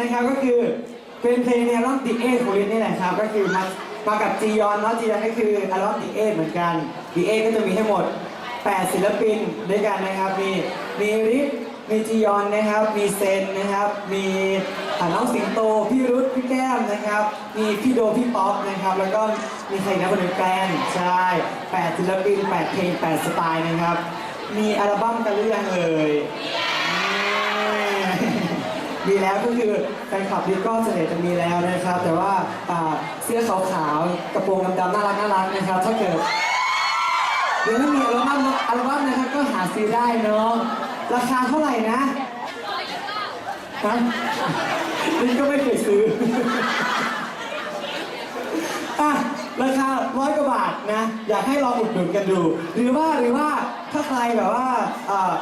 นะครับก็คือเป็นเพลงในอัลบั้มดิเอของลินนี่แหละครับ ก็คือมามากับจียอนเนาะจียอนก็คืออัลบั้มดิเอเหมือนกันดิเอก็จะมีให้หมด 8 ศิลปินด้วยกันนะครับมีมีริฟมีจียอนนะครับ มีเซนนะครับ มีอน้องสิงโต พี่รุธพี่แก้มนะครับ มีพี่โดพี่ป๊อปนะครับ แล้วก็มีใครนะคนหนึ่งแกลนใช่8ศิลปิน8เพลง8สไตล์นะครับ มีอัลบั้มกันหรือยังเอ่ย มีแล้วก็คือแฟนคลับดิก็เสน่ห์จะมีแล้วนะครับ แต่ว่าอ่าเสื้อขาวๆกระโปรงดำๆน่ารักน่ารักนะครับ ถ้าเกิดเดี๋ยวไม่มีอัลบั้มอัลบั้มนะครับก็หาซื้อได้เนาะราคาเท่าไหร่นะฮะนี่ก็ไม่เคยซื้ออะราคาร้อยกว่าบาทนะ อยากให้ลองอุดหนุนกันดู หรือว่าหรือว่าถ้าใครแบบว่าอ่า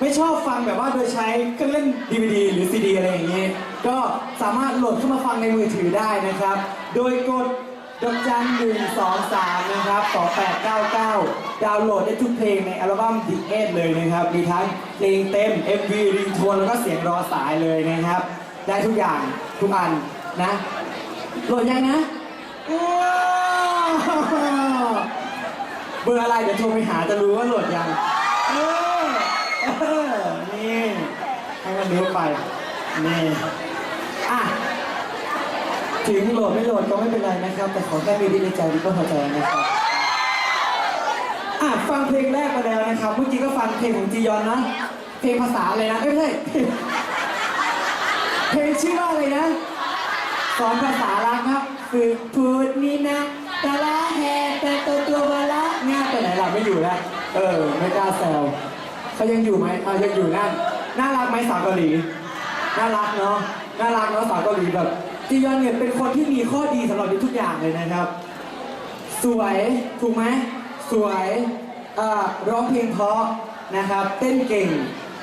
ไม่ชอบฟังแบบว่าโดยใช้เครื่องเล่น DVD หรือ CD อะไรอย่างนี้ ก็สามารถโหลดเข้ามาฟังในมือถือได้นะครับ โดยกดดอกจันหนึ่งสองสามนะครับสองแปดเก้าเก้าดาวน์โหลดได้ทุกเพลงในอัลบั้ม The e d เลยนะครับ มีทั้งเพลงเต็ม MV ริงโทนแล้วก็เสียงรอสายเลยนะครับ ได้ทุกอย่างทุกอันนะ โหลดยังนะเบอร์อะไรเดี๋ยวโทรไปหาจะรู้ว่าโหลดยังเออเออนี่ให้มั ไปนี่อะถึงโหลดไม่โหลดก็ไม่เป็นไรนะครับ แต่ขอแค่มีดีในใจดีก็พอใจนะครับอะฟังเพลงแรกมาแล้วนะครับ เมื่อกี้ก็ฟังเพลงของจียอนนะ เพลงภาษาอะไรนะเอ้ยไม่ใช่เพลงชื่อว่าอะไรนะสอนภาษารักครับฝึกพูดนี่นะตะละแฮแต่ตัวตัวละง่ายไปไหนล่ะไม่อยู่แล้วเออ ไม่กล้าแซวเขายังอยู่ไหมอะยังอยู่นั่น น่ารักไหมสาวเกาหลีน่ารักเนาะน่ารักเนาะสาวเกาหลีแบบจียอนเนี่ยเป็นคนที่มีข้อดีสำหรับทุกอย่างเลยนะครับ สวยถูกไหมสวยร้องเพลงเพราะนะครับ เต้นเก่ง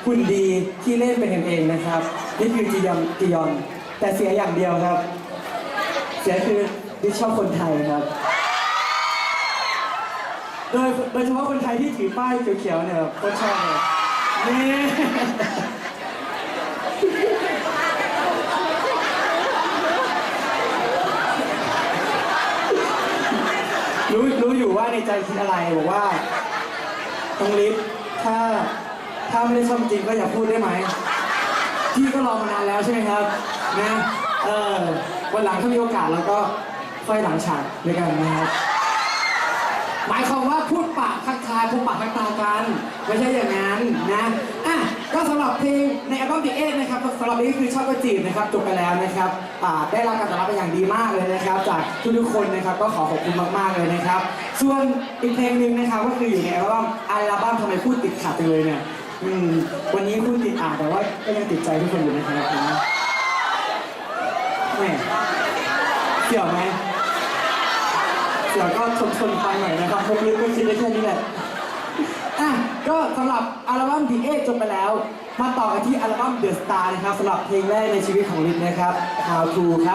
คุณดีที่เล่นเป็นกันเองนะครับ นี่คือจียอนจียอน แต่เสียอย่างเดียวครับ เสียคือดิชอบคนไทยครับ โดยโดยเฉพาะคนไทยที่ถือป้ายเขียวๆเนี่ยคตรชอบเลย นี่รู้รู้อยู่ว่าในใจคิดอะไรบอกว่าต้องลิฟถ้าถ้าไม่ได้ชอบจริงก็อย่าพูดได้ไหมพี่ก็รอมานานแล้วใช่ไหมครับนะเออวันหลังถ้ามีโอกาสเราก็ค่อยหลังฉากด้วยกันนะครับ หมายความว่าพูดปากทักทายพูดปากทักทากันไม่ใช่อย่างนั้นนะอะก็สำหรับเพลงในอัลบั้มดีเอนะครับสำหรับนี้คือชอบกระจีบนะครับจบไปแล้วนะครับอ่าได้รับการตอบรับเป็นอย่างดีมากเลยนะครับ จากทุกๆคนนะครับก็ขอขอบคุณมากๆเลยนะครับ ส่วนอีกเพลงหนึ่งนะครับก็คืออยู่ในอัลบั้มอัลบั้มทำไมพูดติดขัดจังเลยเนี่ยอืมวันนี้พูดติดอ่านแต่ว่าก็ยังติดใจทุกคนอยู่นะครับนะแหม่เกี่ยวไหม เดี๋ยวก็ชนชนๆไปหน่อยนะครับพวกลึกก็คิดได้แค่นี้แหละอะก็สำหรับอัลบั้มดีเอจบไปแล้ว มาต่อกันที่อัลบั้ม The Star นะครับสำหรับเพลงแรกในชีวิตของลิศนะครับ How to ครับ